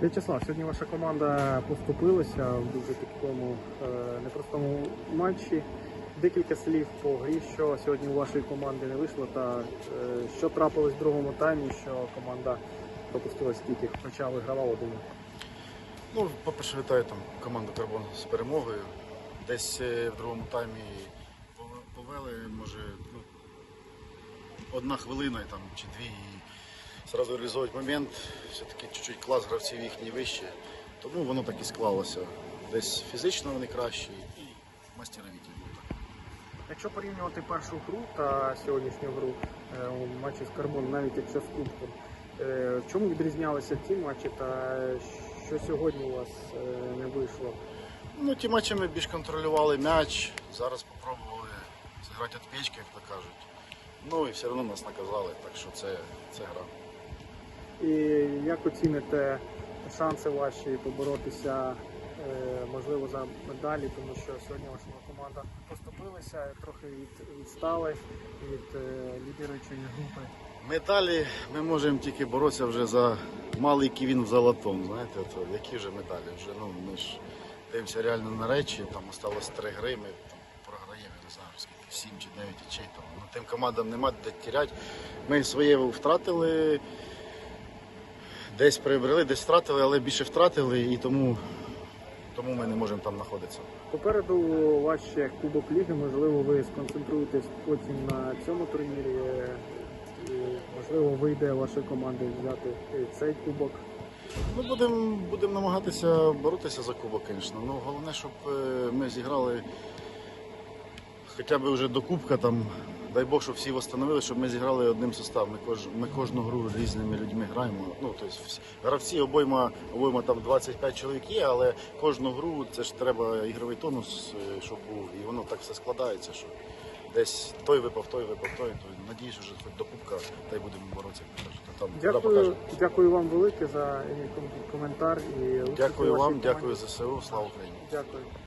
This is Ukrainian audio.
В'ячеслав, сьогодні ваша команда поступилася в дуже такому е, непростому матчі. Декілька слів по грі, що сьогодні у вашої команди не вийшло, та е, що трапилось в другому таймі, що команда пропустила стільки, хоча вигравала думаю. Ну, по-перше, вітаю там команду Карбон з перемогою. Десь е, в другому таймі повели, може, ну, одна хвилина там, чи дві, і зразу реалізовують момент. Все-таки чуть-чуть клас гравців їхній вище. Тому воно так і склалося. Десь фізично вони кращі і мастеровіті. ну. Якщо порівнювати першу гру та сьогоднішню гру е, у матчі з Карбон, навіть якщо з Кубком, е, в чому відрізнялися ті матчі та що сьогодні у вас е, не вийшло? Ну, ті матчі ми більш контролювали м'яч, зараз спробували зіграти від печки, як то кажуть. Ну і все одно нас наказали, так що це, це гра. І як оціните шанси ваші поборотися, е, можливо, за медалі, тому що сьогодні ваша команда поступилася, трохи від, відстали від е, лідируючої групи. Медалі ми можемо тільки боротися вже за малий ківін в золотому. Знаєте, то які вже медалі? Вже ну ми ж дивимося реально на речі. Там осталось три гри. Ми там програємо, не знаю скільки, сім чи дев'ять очей. Там ну, тим командам нема де тіряти. Ми своє втратили, десь приобрели, десь втратили, але більше втратили, і тому, тому ми не можемо там знаходитися. Попереду у вас ще Кубок Ліги, можливо, ви сконцентруєтесь потім на цьому турнірі. І, можливо, вийде вашої команди взяти цей кубок. Ну, будемо будем намагатися боротися за кубок, звісно. Ну, головне, щоб е, ми зіграли хоча б вже до кубка, там, дай Бог, щоб всі встановили, щоб ми зіграли одним составом. Ми, кож, ми кожну гру різними людьми граємо. Ну, тобто, всі- гравці обойма, обойма там 25 чоловік є, але кожну гру це ж треба ігровий тонус, е, щоб був. І воно так все складається, що десь той випав, той випав, той. То, надіюсь, що хоч до кубка та й будемо боротися. Там, Дякую, дякую вам велике за коментар і Дякую вам, дякую ЗСУ, слава Україні. Дякую.